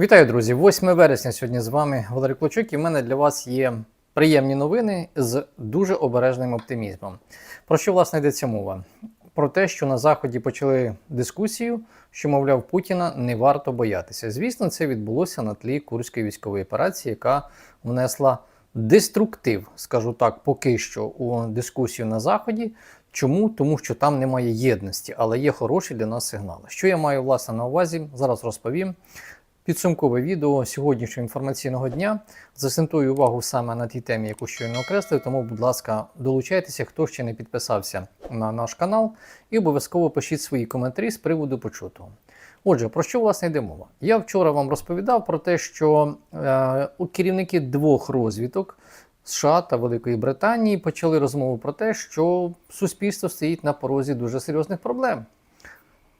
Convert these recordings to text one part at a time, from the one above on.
Вітаю, друзі! 8 вересня сьогодні з вами Валерій Клочук, і в мене для вас є приємні новини з дуже обережним оптимізмом. Про що власне йдеться мова? Про те, що на Заході почали дискусію, що, мовляв, Путіна не варто боятися. Звісно, це відбулося на тлі Курської військової операції, яка внесла деструктив, скажу так, поки що у дискусію на Заході. Чому? Тому що там немає єдності, але є хороші для нас сигнали. Що я маю власне на увазі? Зараз розповім. Підсумкове відео сьогоднішнього інформаційного дня засентую увагу саме на тій темі, яку щойно окреслив. Тому, будь ласка, долучайтеся, хто ще не підписався на наш канал, і обов'язково пишіть свої коментарі з приводу почутого. Отже, про що власне йде мова? Я вчора вам розповідав про те, що е, керівники двох розвідок США та Великої Британії почали розмову про те, що суспільство стоїть на порозі дуже серйозних проблем.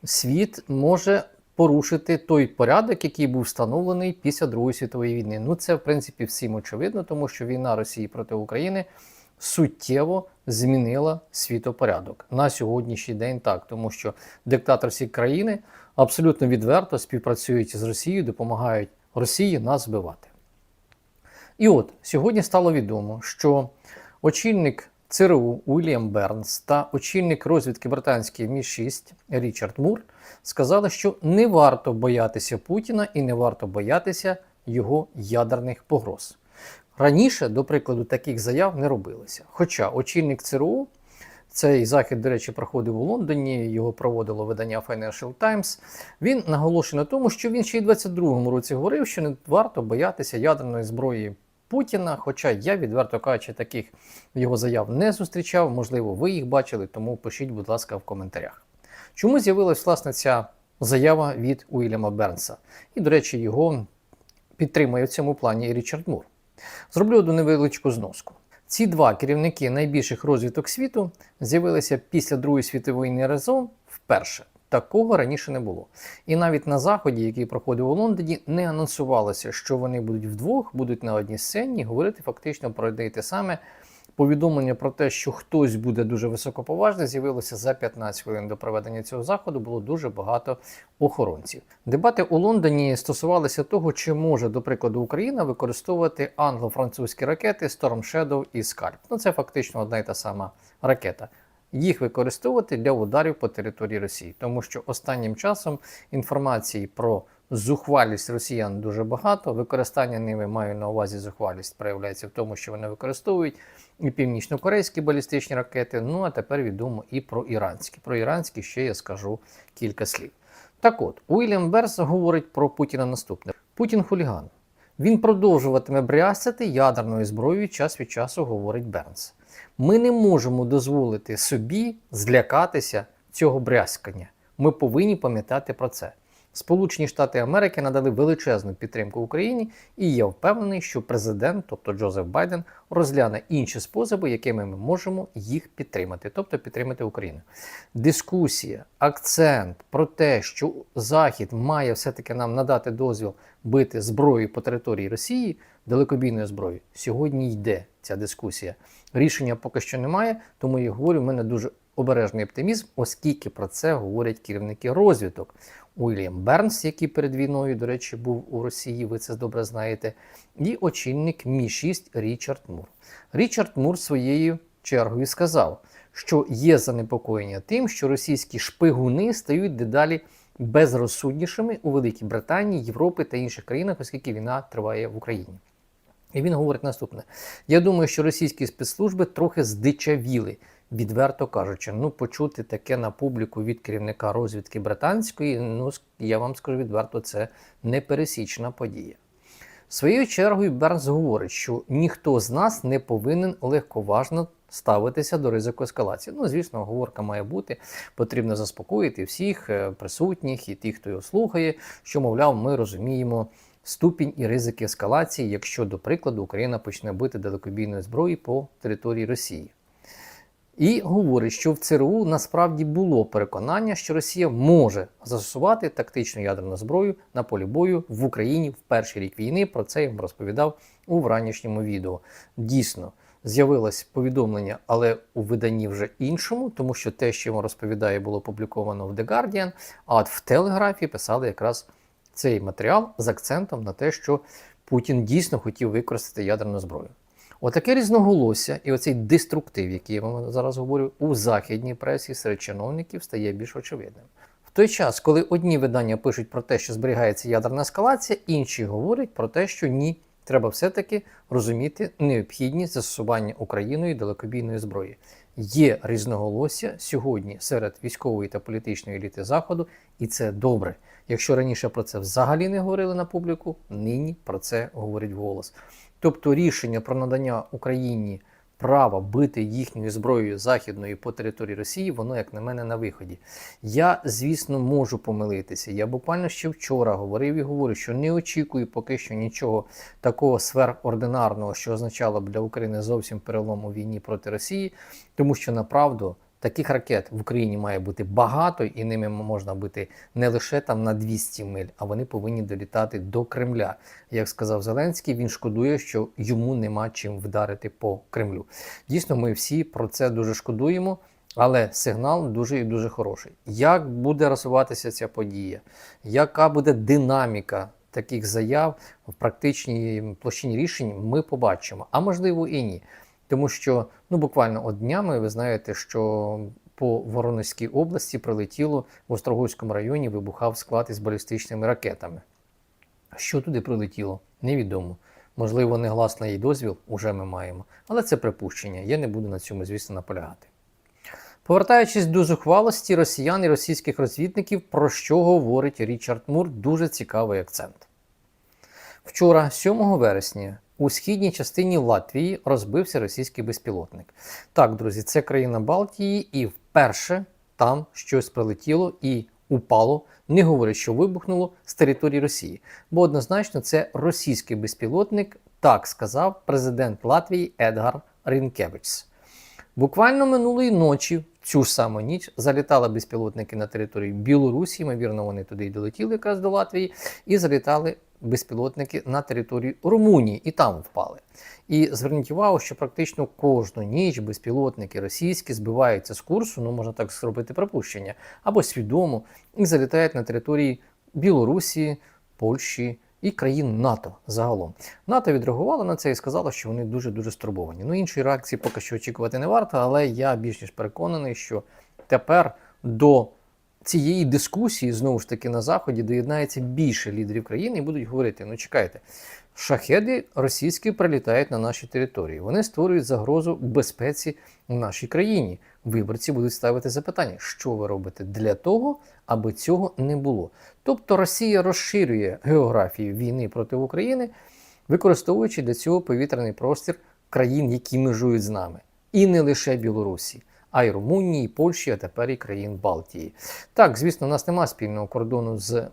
Світ може порушити той порядок, який був встановлений після Другої світової війни. Ну це в принципі всім очевидно, тому що війна Росії проти України суттєво змінила світопорядок на сьогоднішній день. Так, тому що диктаторські країни абсолютно відверто співпрацюють з Росією, допомагають Росії нас збивати. І от сьогодні стало відомо, що очільник ЦРУ Уільям Бернс та очільник розвідки британської Мі 6 Річард Мур сказали, що не варто боятися Путіна і не варто боятися його ядерних погроз. Раніше, до прикладу, таких заяв не робилося. Хоча очільник ЦРУ, цей захід, до речі, проходив у Лондоні, його проводило видання Financial Times, він наголошує на тому, що він ще й у 22-му році говорив, що не варто боятися ядерної зброї Путіна. Хоча я, відверто кажучи, таких його заяв не зустрічав. Можливо, ви їх бачили, тому пишіть, будь ласка, в коментарях. Чому з'явилась власне ця заява від Уільяма Бернса? І, до речі, його підтримує в цьому плані і Річард Мур. Зроблю одну невеличку зноску. Ці два керівники найбільших розвиток світу з'явилися після Другої світової війни разом вперше. Такого раніше не було. І навіть на заході, який проходив у Лондоні, не анонсувалося, що вони будуть вдвох, будуть на одній сцені говорити фактично про одне й те саме. Повідомлення про те, що хтось буде дуже високоповажний, з'явилося за 15 хвилин до проведення цього заходу. Було дуже багато охоронців. Дебати у Лондоні стосувалися того, чи може, до прикладу, Україна використовувати англо-французькі ракети Storm Shadow і Scalp. Ну це фактично одна й та сама ракета. Їх використовувати для ударів по території Росії, тому що останнім часом інформації про зухвалість росіян дуже багато. Використання ними маю на увазі зухвалість проявляється в тому, що вони використовують і північно-корейські балістичні ракети. Ну а тепер відомо і про іранські. Про іранські ще я скажу кілька слів. Так от, Уільям Берс говорить про Путіна наступне: Путін хуліган. Він продовжуватиме брясати ядерною зброєю час від часу, говорить Бернс. Ми не можемо дозволити собі злякатися цього брязкання. Ми повинні пам'ятати про це. Сполучені Штати Америки надали величезну підтримку Україні, і я впевнений, що президент, тобто Джозеф Байден, розгляне інші способи, якими ми можемо їх підтримати, тобто підтримати Україну. Дискусія, акцент про те, що Захід має все-таки нам надати дозвіл бити зброю по території Росії, далекобійною зброєю, сьогодні йде ця дискусія. Рішення поки що немає, тому я говорю, в мене дуже обережний оптимізм, оскільки про це говорять керівники розвиток. Уільям Бернс, який перед війною, до речі, був у Росії, ви це добре знаєте, і очільник Мі 6 Річард Мур. Річард Мур своєю чергою сказав, що є занепокоєння тим, що російські шпигуни стають дедалі безрозсуднішими у Великій Британії, Європі та інших країнах, оскільки війна триває в Україні. І він говорить наступне: я думаю, що російські спецслужби трохи здичавіли, відверто кажучи, ну почути таке на публіку від керівника розвідки британської, ну я вам скажу відверто, це непересічна подія. Своєю чергою Бернс говорить, що ніхто з нас не повинен легковажно ставитися до ризику ескалації. Ну, звісно, оговорка має бути, потрібно заспокоїти всіх е, присутніх і тих, хто його слухає, що, мовляв, ми розуміємо ступінь і ризики ескалації, якщо, до прикладу, Україна почне бити далекобійною зброєю по території Росії. І говорить, що в ЦРУ насправді було переконання, що Росія може застосувати тактичну ядерну зброю на полі бою в Україні в перший рік війни. Про це я вам розповідав у вранішньому відео. Дійсно, з'явилось повідомлення, але у виданні вже іншому, тому що те, що я вам розповідаю, було опубліковано в The Guardian, а от в Телеграфі писали якраз цей матеріал з акцентом на те, що Путін дійсно хотів використати ядерну зброю. Отаке різноголосся і оцей деструктив, який я вам зараз говорю, у західній пресі серед чиновників стає більш очевидним. В той час, коли одні видання пишуть про те, що зберігається ядерна ескалація, інші говорять про те, що ні, треба все-таки розуміти необхідність застосування Україною далекобійної зброї. Є різноголосся сьогодні серед військової та політичної еліти Заходу, і це добре. Якщо раніше про це взагалі не говорили на публіку, нині про це говорять вголос. Тобто рішення про надання Україні права бити їхньою зброєю західною по території Росії, воно, як на мене, на виході. Я, звісно, можу помилитися. Я буквально ще вчора говорив і говорю, що не очікую поки що нічого такого сверхординарного, що означало б для України зовсім перелом у війні проти Росії, тому що направду. Таких ракет в Україні має бути багато, і ними можна бити не лише там на 200 миль, а вони повинні долітати до Кремля. Як сказав Зеленський, він шкодує, що йому нема чим вдарити по Кремлю. Дійсно, ми всі про це дуже шкодуємо, але сигнал дуже і дуже хороший. Як буде розвиватися ця подія? Яка буде динаміка? Таких заяв в практичній площині рішень ми побачимо, а можливо і ні. Тому що ну буквально от днями ви знаєте, що по Воронезькій області прилетіло в Острогойському районі вибухав склад із балістичними ракетами. Що туди прилетіло, невідомо. Можливо, негласний її дозвіл уже ми маємо, але це припущення. Я не буду на цьому, звісно, наполягати. Повертаючись до зухвалості росіян і російських розвідників, про що говорить Річард Мур, дуже цікавий акцент. Вчора, 7 вересня, у східній частині Латвії розбився російський безпілотник. Так, друзі, це країна Балтії, і вперше там щось прилетіло і упало, не говорять, що вибухнуло з території Росії. Бо однозначно це російський безпілотник, так сказав президент Латвії Едгар Рінкевичс. Буквально минулої ночі, цю ж саму ніч, залітали безпілотники на території Білорусі, ймовірно, вони туди й долетіли якраз до Латвії, і залітали безпілотники на територію Румунії і там впали. І зверніть увагу, що практично кожну ніч безпілотники російські збиваються з курсу, ну можна так зробити припущення, або свідомо, і залітають на території Білорусі, Польщі. І країн НАТО загалом НАТО відреагувало на це і сказало, що вони дуже дуже стурбовані. Ну іншої реакції поки що очікувати не варто, але я більш ніж переконаний, що тепер до цієї дискусії знову ж таки на заході доєднається більше лідерів країни і будуть говорити: ну чекайте, шахеди російські прилітають на наші території. Вони створюють загрозу безпеці в нашій країні. Виборці будуть ставити запитання, що ви робите для того, аби цього не було. Тобто Росія розширює географію війни проти України, використовуючи для цього повітряний простір країн, які межують з нами, і не лише Білорусі а й Румунії, і Польщі, а тепер і країн Балтії. Так, звісно, у нас немає спільного кордону з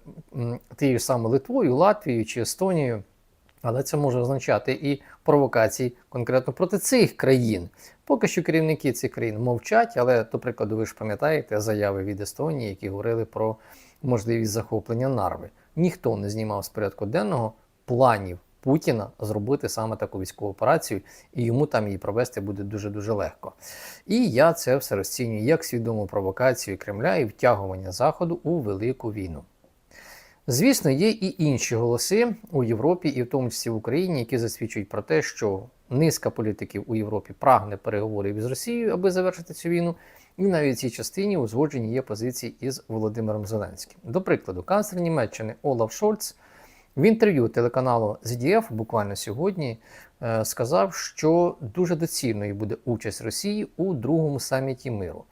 тією самою Литвою, Латвією чи Естонією. Але це може означати і провокації конкретно проти цих країн. Поки що керівники цих країн мовчать, але, до прикладу, ви ж пам'ятаєте заяви від Естонії, які говорили про можливість захоплення нарви. Ніхто не знімав з порядку денного планів Путіна зробити саме таку військову операцію, і йому там її провести буде дуже-дуже легко. І я це все розцінюю як свідому провокацію Кремля і втягування Заходу у велику війну. Звісно, є і інші голоси у Європі, і в тому числі в Україні, які засвідчують про те, що низка політиків у Європі прагне переговорів із Росією, аби завершити цю війну. І навіть в цій частині узгоджені є позиції із Володимиром Зеленським. До прикладу, канцлер Німеччини Олаф Шольц в інтерв'ю телеканалу ZDF буквально сьогодні е, сказав, що дуже доцільною буде участь Росії у другому саміті миру.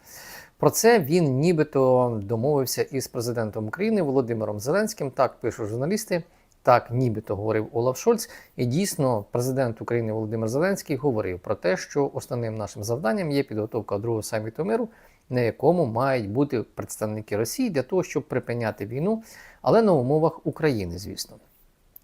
Про це він нібито домовився із президентом України Володимиром Зеленським. Так пишуть журналісти. Так, нібито говорив Олаф Шольц, і дійсно, президент України Володимир Зеленський говорив про те, що основним нашим завданням є підготовка другого саміту миру, на якому мають бути представники Росії для того, щоб припиняти війну, але на умовах України, звісно.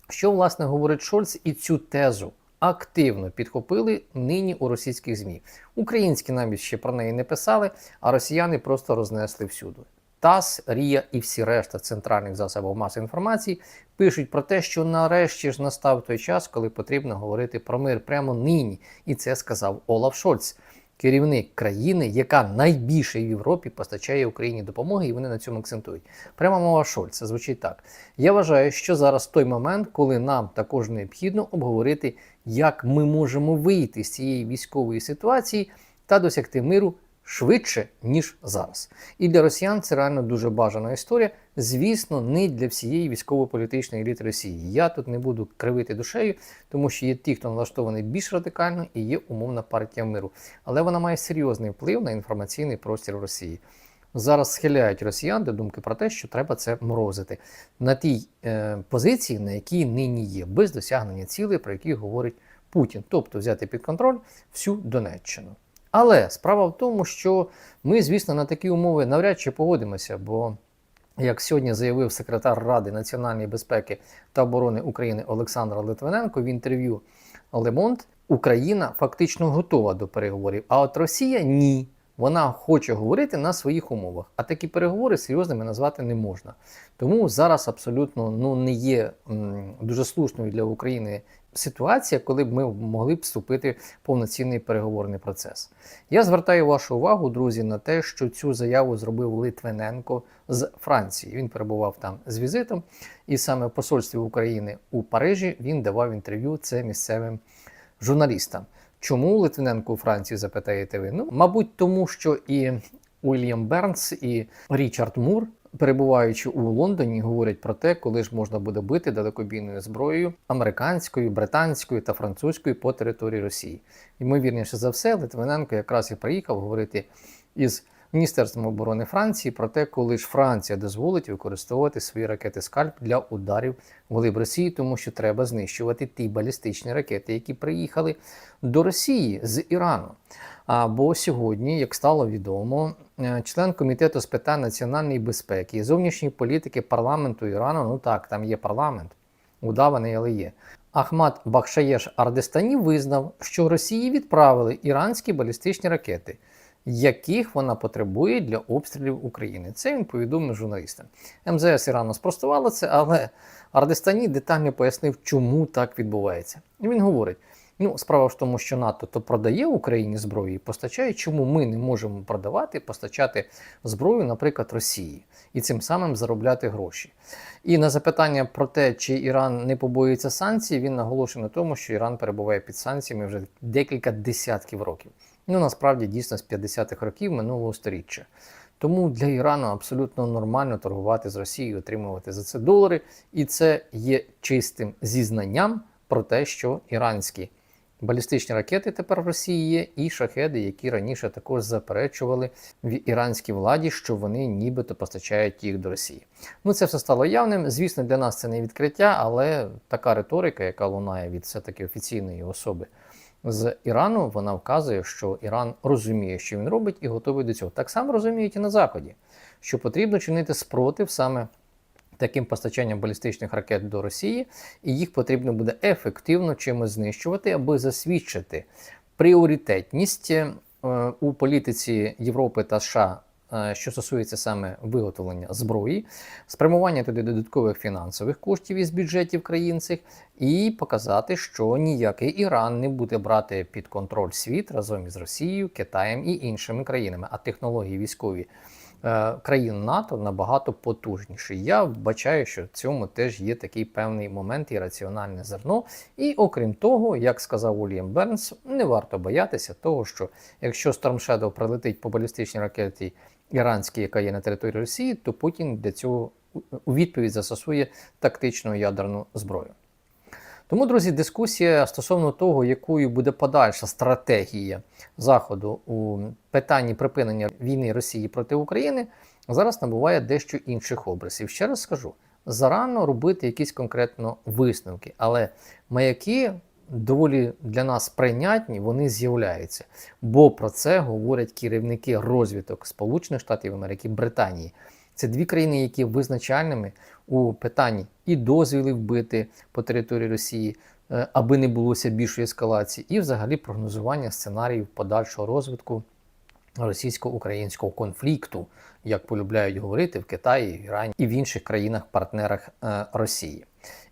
Що, власне, говорить Шольц і цю тезу активно підхопили нині у російських ЗМІ. Українські навіть ще про неї не писали, а росіяни просто рознесли всюди. ТАСС, Рія і всі решта центральних засобів масової інформації пишуть про те, що нарешті ж настав той час, коли потрібно говорити про мир прямо нині. І це сказав Олаф Шольц. Керівник країни, яка найбільше в Європі постачає Україні допомоги, і вони на цьому акцентують. Пряма мова Шольца звучить так. Я вважаю, що зараз той момент, коли нам також необхідно обговорити, як ми можемо вийти з цієї військової ситуації та досягти миру швидше, ніж зараз. І для росіян це реально дуже бажана історія. Звісно, не для всієї військово-політичної еліти Росії. Я тут не буду кривити душею, тому що є ті, хто налаштований більш радикально, і є умовна партія миру. Але вона має серйозний вплив на інформаційний простір Росії. Зараз схиляють росіян до думки про те, що треба це морозити на тій е, позиції, на якій нині є, без досягнення цілей, про які говорить Путін, тобто взяти під контроль всю Донеччину. Але справа в тому, що ми, звісно, на такі умови навряд чи погодимося, бо, як сьогодні заявив секретар Ради національної безпеки та оборони України Олександр Литвиненко в інтерв'ю Лемонт, Україна фактично готова до переговорів, а от Росія ні. Вона хоче говорити на своїх умовах, а такі переговори серйозними назвати не можна. Тому зараз абсолютно ну, не є м, дуже слушною для України ситуація, коли б ми могли б вступити в повноцінний переговорний процес. Я звертаю вашу увагу, друзі, на те, що цю заяву зробив Литвиненко з Франції. Він перебував там з візитом, і саме в посольстві України у Парижі він давав інтерв'ю це місцевим журналістам. Чому Литвиненко у Франції запитаєте ви? Ну, мабуть, тому що і Уільям Бернс, і Річард Мур, перебуваючи у Лондоні, говорять про те, коли ж можна буде бити далекобійною зброєю американською, британською та французькою по території Росії. Ймовірніше за все, Литвиненко якраз і приїхав говорити із Міністерством оборони Франції про те, коли ж Франція дозволить використовувати свої ракети скальп для ударів в глиб Росії, тому що треба знищувати ті балістичні ракети, які приїхали до Росії з Ірану. А бо сьогодні, як стало відомо, член комітету з питань національної безпеки і зовнішньої політики парламенту Ірану, ну так, там є парламент, удаваний, але є. Ахмад Бахшаєш Ардестані визнав, що Росії відправили іранські балістичні ракети, яких вона потребує для обстрілів України. Це він повідомив журналістам. МЗС Ірану спростувало це, але Ардестані детально пояснив, чому так відбувається. І він говорить. Ну, справа в тому, що НАТО то продає Україні зброю і постачає, чому ми не можемо продавати, постачати зброю, наприклад, Росії, і цим самим заробляти гроші. І на запитання про те, чи Іран не побоюється санкцій, він наголошує на тому, що Іран перебуває під санкціями вже декілька десятків років. Ну насправді дійсно з 50-х років минулого століття. Тому для Ірану абсолютно нормально торгувати з Росією, отримувати за це долари, і це є чистим зізнанням про те, що іранські. Балістичні ракети тепер в Росії є, і шахеди, які раніше також заперечували в іранській владі, що вони нібито постачають їх до Росії. Ну це все стало явним. Звісно, для нас це не відкриття, але така риторика, яка лунає від все-таки офіційної особи з Ірану, вона вказує, що Іран розуміє, що він робить, і готовий до цього. Так само розуміють і на Заході, що потрібно чинити спротив саме таким постачанням балістичних ракет до Росії, і їх потрібно буде ефективно чимось знищувати, аби засвідчити пріоритетність е, у політиці Європи та США. е, Що стосується саме виготовлення зброї, спрямування туди додаткових фінансових коштів із бюджетів країн цих, і показати, що ніякий Іран не буде брати під контроль світ разом із Росією, Китаєм і іншими країнами, а технології військові країн НАТО набагато потужніші. Я вбачаю, що в цьому теж є такий певний момент і раціональне зерно. І окрім того, як сказав Уільям Бернс, не варто боятися того, що якщо Storm прилетить по балістичній ракеті іранській, яка є на території Росії, то Путін для цього у відповідь застосує тактичну ядерну зброю. Тому, друзі, дискусія стосовно того, якою буде подальша стратегія Заходу у питанні припинення війни Росії проти України, зараз набуває дещо інших образів. Ще раз скажу: зарано робити якісь конкретно висновки, але маяки доволі для нас прийнятні, вони з'являються. Бо про це говорять керівники розвиток Сполучених Штатів Америки, Британії. Це дві країни, які визначальними у питанні і дозвіли вбити по території Росії, е, аби не булося більшої ескалації, і взагалі прогнозування сценаріїв подальшого розвитку російсько-українського конфлікту, як полюбляють говорити в Китаї, в Ірані і в інших країнах-партнерах е, Росії.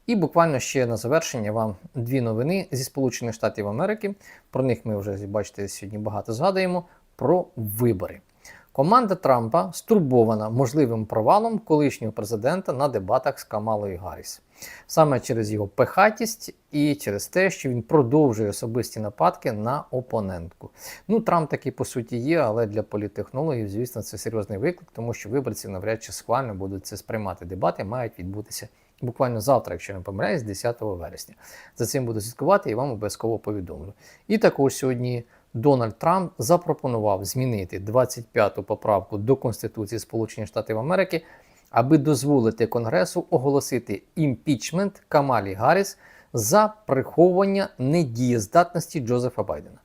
І буквально ще на завершення вам дві новини зі Сполучених Штатів Америки. Про них ми вже бачите сьогодні багато згадуємо. Про вибори. Команда Трампа стурбована можливим провалом колишнього президента на дебатах з Камалою Гарріс. Саме через його пехатість і через те, що він продовжує особисті нападки на опонентку. Ну, Трамп таки по суті є, але для політтехнологів, звісно, це серйозний виклик, тому що виборці навряд чи схвально будуть це сприймати. Дебати мають відбутися буквально завтра, якщо не помиляюсь, 10 вересня. За цим буду слідкувати і вам обов'язково повідомлю. І також сьогодні. Дональд Трамп запропонував змінити 25-ту поправку до Конституції Сполучених Штатів Америки, аби дозволити Конгресу оголосити імпічмент Камалі Гарріс за приховування недієздатності Джозефа Байдена.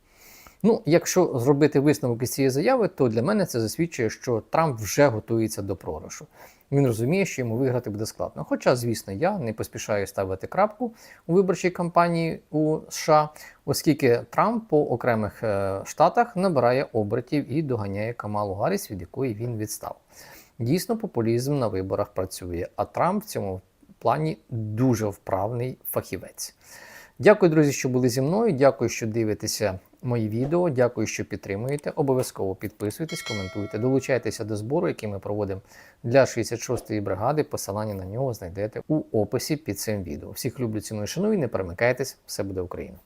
Ну, якщо зробити висновок із цієї заяви, то для мене це засвідчує, що Трамп вже готується до програшу. Він розуміє, що йому виграти буде складно. Хоча, звісно, я не поспішаю ставити крапку у виборчій кампанії у США, оскільки Трамп по окремих е, штатах набирає обертів і доганяє Камалу Гарріс, від якої він відстав. Дійсно, популізм на виборах працює, а Трамп в цьому плані дуже вправний фахівець. Дякую, друзі, що були зі мною. Дякую, що дивитеся мої відео. Дякую, що підтримуєте. Обов'язково підписуйтесь, коментуйте, долучайтеся до збору, який ми проводимо для 66-ї бригади. Посилання на нього знайдете у описі під цим відео. Всіх люблю, ціную, шаную. Не перемикайтесь, все буде Україна!